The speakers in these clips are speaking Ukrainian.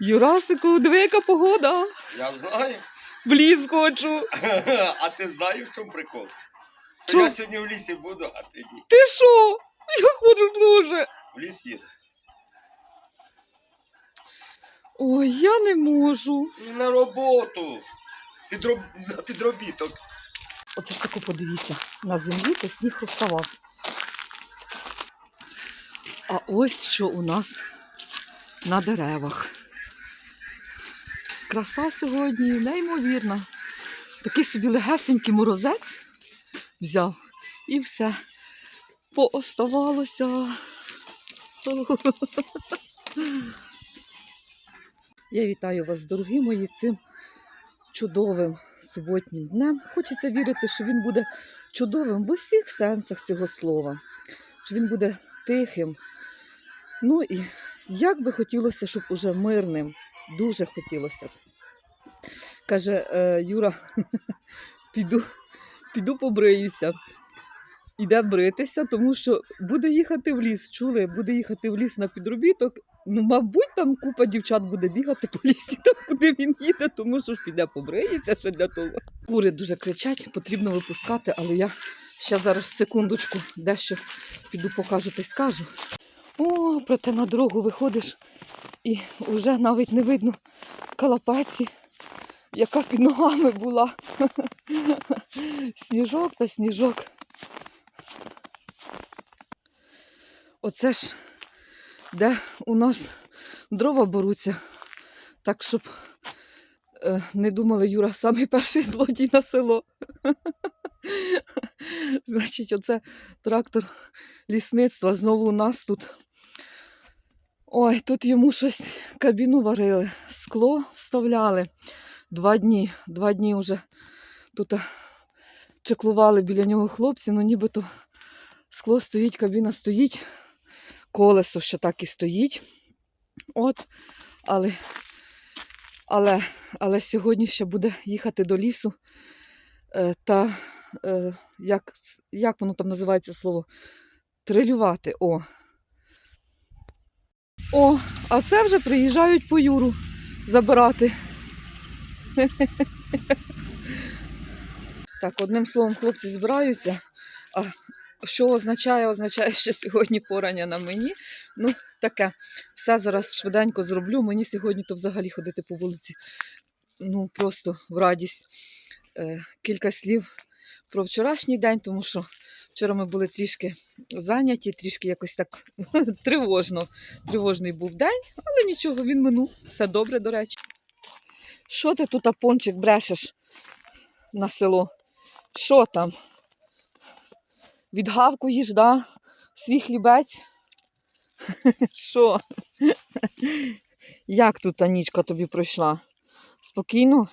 Юрасику, диви, яка погода. Я знаю. В ліс хочу. А ти знаєш, в чому прикол? Чо? Я сьогодні в лісі буду, а ти ні. Ти що? Я хочу дуже. В ліс їду. Ой, я не можу. На роботу. Підроб... На підробіток. Оце ж тако подивіться. На землі то сніг розставав. А ось що у нас на деревах. Краса сьогодні неймовірна. Такий собі легесенький морозець взяв і все. Пооставалося. Я вітаю вас, дорогі мої, цим чудовим суботнім днем. Хочеться вірити, що він буде чудовим в усіх сенсах цього слова, що він буде тихим. Ну і як би хотілося, щоб уже мирним, дуже хотілося б. Каже е, Юра, піду, піду побриюся. Іде бритися, тому що буде їхати в ліс. Чули, буде їхати в ліс на підробіток. Ну, мабуть, там купа дівчат буде бігати по лісі, там, куди він їде, тому що ж піде побриється ще для того. Кури дуже кричать, потрібно випускати, але я ще зараз секундочку дещо піду покажу та й скажу. О, проте на дорогу виходиш і вже навіть не видно калапаці, яка під ногами була. Сніжок та сніжок. Оце ж де у нас дрова беруться. Так, щоб е, не думали, Юра, самий перший злодій на село. Значить, оце трактор лісництва знову у нас тут. Ой, тут йому щось кабіну варили, скло вставляли. Два дні. Два дні вже тут чеклували біля нього хлопці, ну нібито скло стоїть, кабіна стоїть, колесо ще так і стоїть. От, але, але, але сьогодні ще буде їхати до лісу е, та е, як, як воно там називається слово? Трилювати. О. О, а це вже приїжджають по Юру забирати. Так, одним словом, хлопці збираються. А що означає? Означає, що сьогодні порання на мені. Ну, таке. Все зараз швиденько зроблю. Мені сьогодні то взагалі ходити по вулиці. Ну, просто в радість. Е, кілька слів про вчорашній день, тому що вчора ми були трішки зайняті, трішки якось так тривожно. Тривожний був день, але нічого, він минув. Все добре, до речі. Що ти тут, апончик, брешеш на село? Що там? Відгавкуєш, да? Свій хлібець? Що? Як тут Анічка тобі пройшла? Спокійно?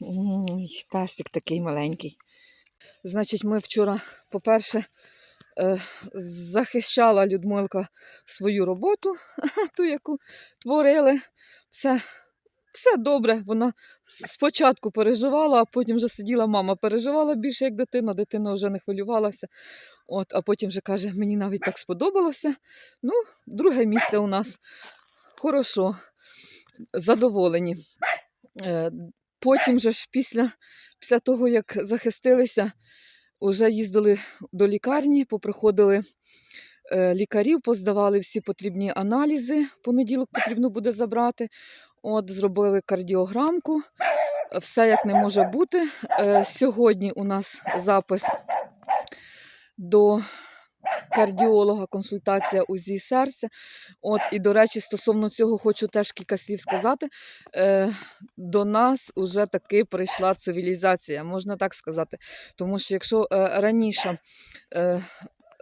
Ой, песик такий маленький. Значить, ми вчора, по-перше, е, захищала Людмилка свою роботу, ту, яку творили. Все, все добре. Вона спочатку переживала, а потім вже сиділа мама. Переживала більше як дитина, дитина вже не хвилювалася. От, а потім вже каже, мені навіть так сподобалося. Ну, друге місце у нас хорошо, задоволені. Е, Потім же ж після, після того, як захистилися, вже їздили до лікарні, поприходили е, лікарів, поздавали всі потрібні аналізи. Понеділок потрібно буде забрати. От, зробили кардіограмку. Все як не може бути. Е, Сьогодні у нас запис до кардіолога, консультація УЗІ серця. От, і, до речі, стосовно цього хочу теж кілька слів сказати. Е, до нас вже таки прийшла цивілізація, можна так сказати. Тому що якщо е, раніше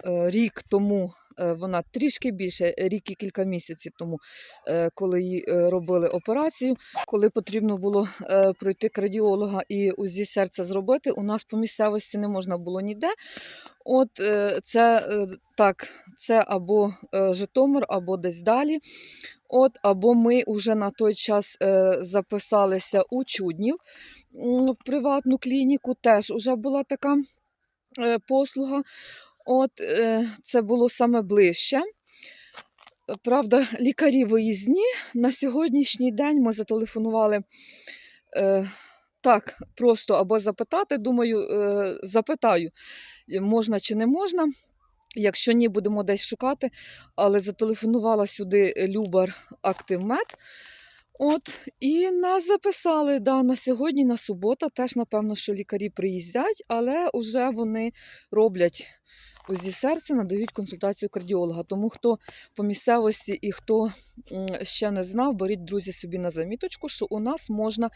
рік тому. Е, Вона трішки більше, рік і кілька місяців тому, е, коли їй е, робили операцію, коли потрібно було пройти кардіолога і УЗІ серця зробити, у нас по місцевості не можна було ніде. От це так, це або Житомир, або десь далі. От, або ми вже на той час записалися у Чуднів в приватну клініку. Теж вже була така послуга. От, е, це було саме ближче. правда, лікарі виїзні. На сьогоднішній день ми зателефонували е, так, просто або запитати. Думаю, е, запитаю, е, можна чи не можна. Якщо ні, будемо десь шукати. Але зателефонувала сюди Любар Активмед. От, і нас записали да, на сьогодні, на субота. Теж, напевно, що лікарі приїздять, але вже вони роблять УЗІ серця, надають консультацію кардіолога. Тому хто по місцевості і хто ще не знав, беріть друзі собі на заміточку, що у нас можна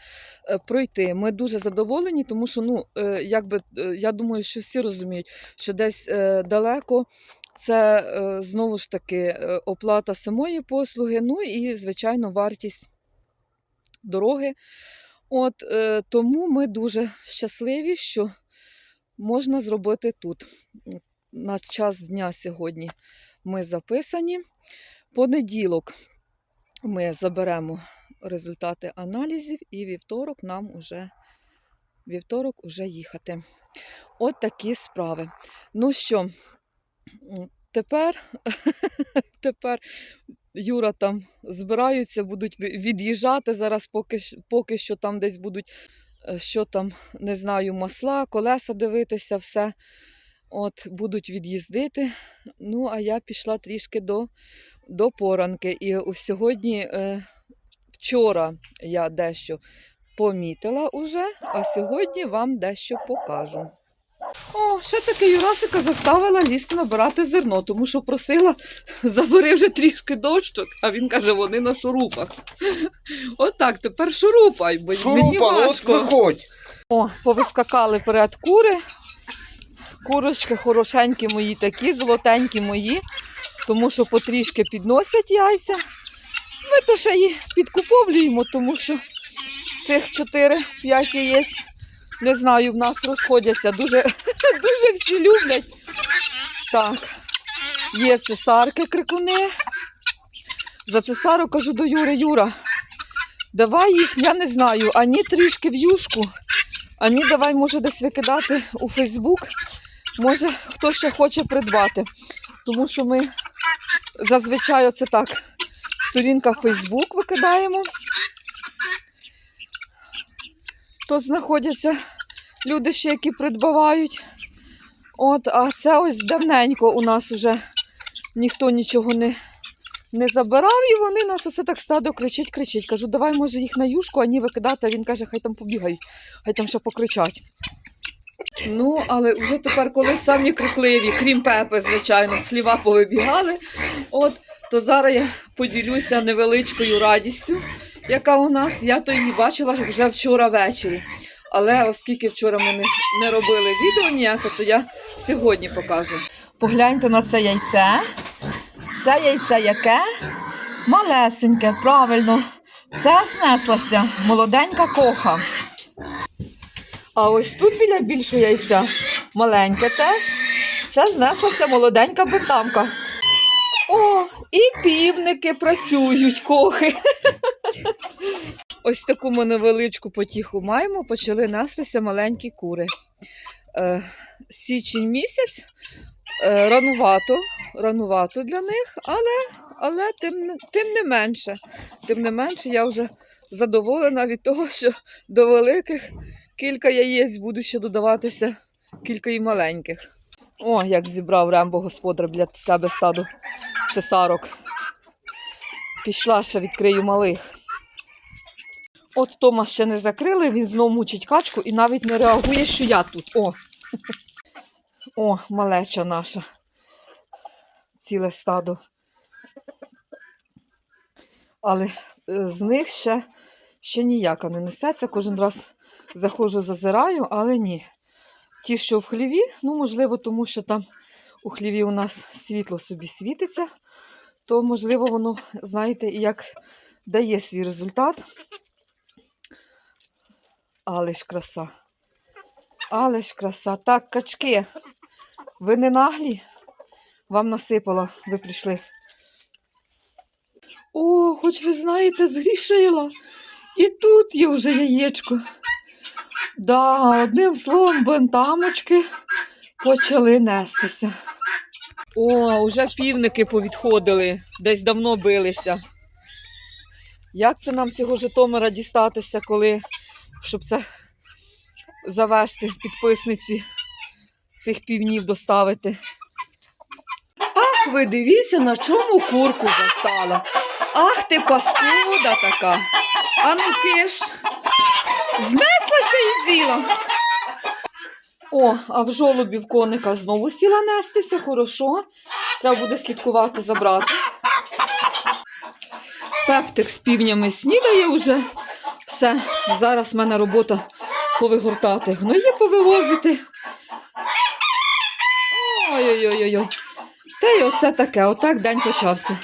е, пройти. Ми дуже задоволені, тому що ну, е, якби, е, я думаю, що всі розуміють, що десь далеко. Це знову ж таки оплата самої послуги, ну і, звичайно, вартість дороги. От, тому ми дуже щасливі, що можна зробити тут. На час дня сьогодні ми записані. Понеділок ми заберемо результати аналізів, і вівторок нам уже, вівторок уже їхати. От такі справи. Ну що, тепер, тепер Юра там збираються, будуть від'їжджати зараз, поки, поки що там десь будуть, е, що там, не знаю, масла, колеса дивитися, все. От, будуть від'їздити. Ну, а я пішла трішки до, до поранки. І сьогодні, е, вчора я дещо помітила уже, а сьогодні вам дещо покажу. О, ще таки Юрасика заставила лізти набирати зерно, тому що просила, забери вже трішки дощок, а він каже, вони на шурупах. Отак, тепер шурупай, бо мені Шурупа, от виходь. О, повискакали перед кури. Курочки хорошенькі мої такі, золотенькі мої, тому що потрішки підносять яйця. Ми то ще їх підкуповлюємо, тому що цих 4-5 яєць, не знаю, в нас розходяться. Дуже, дуже всі люблять. Так, є цесарки крикуни. За цесару кажу до Юри, Юра, давай їх, я не знаю, ані трішки в юшку, ані давай, може, десь викидати у Фейсбук. Може, хто ще хоче придбати. Тому що ми зазвичай оце так. Сторінка Фейсбук викидаємо. То знаходяться люди ще, які придбавають. От, а це ось давненько у нас вже ніхто нічого не, не забирав, і вони нас оце так стадо кричить, кричить. Кажу, давай, може, їх на юшку, а ні викидати. А він каже, хай там побігають, хай там ще покричать. Ну, але вже тепер, коли самі крикливі, крім пепи, звичайно, сліва повибігали, от, то зараз я поділюся невеличкою радістю, яка у нас. Я то її бачила вже вчора ввечері. Але оскільки вчора ми не, не робили відео ніяке, то я сьогодні покажу. Погляньте на це яйце. Це яйце яке? Малесеньке, правильно. Це снеслася молоденька коха. А ось тут біля більшого яйця маленьке теж. Це знеслася молоденька бетамка. О, і півники працюють, кохи. Ось таку ми невеличку потіху маємо, почали нестися маленькі кури. Е, січень місяць е, ранувато, ранувато для них, але, але тим, тим не менше. Тим не менше, я вже задоволена від того, що до великих кілька яєць буде ще додаватися кілька і маленьких. О, як зібрав Рембо господар для себе стаду цесарок. Пішла ще відкрию малих. От Тома ще не закрили, він знов мучить качку і навіть не реагує, що я тут. О, О малеча наша. Ціле стадо. Але е, з них ще, ще ніяка не несеться. Кожен раз заходжу, зазираю, але ні. Ті, що в хліві, ну, можливо, тому що там у хліві у нас світло собі світиться, то, можливо, воно, знаєте, як дає свій результат. Але ж краса. Але ж краса. Так, качки, ви не наглі? Вам насипала, ви прийшли. О, хоч ви знаєте, згрішила. І тут є вже яєчко. Да, одним словом, бентамочки почали нестися. О, вже півники повідходили, десь давно билися. Як це нам цього Житомира дістатися, коли, щоб це завести підписниці цих півнів доставити? Ах, ви дивіться, на чому курку застала. Ах ти паскуда така. А ну киш. Знеслася з'їла. О, а в жолобів коника знову сіла нестися, хорошо. Треба буде слідкувати, забрати. Пептик з півнями снідає вже. Все, зараз в мене робота повигортати, гної повивозити. Ой-ой-ой-ой. Та й оце таке, отак день почався.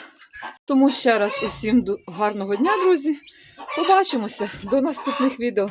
Тому ще раз усім гарного дня, друзі. Побачимося до наступних відео.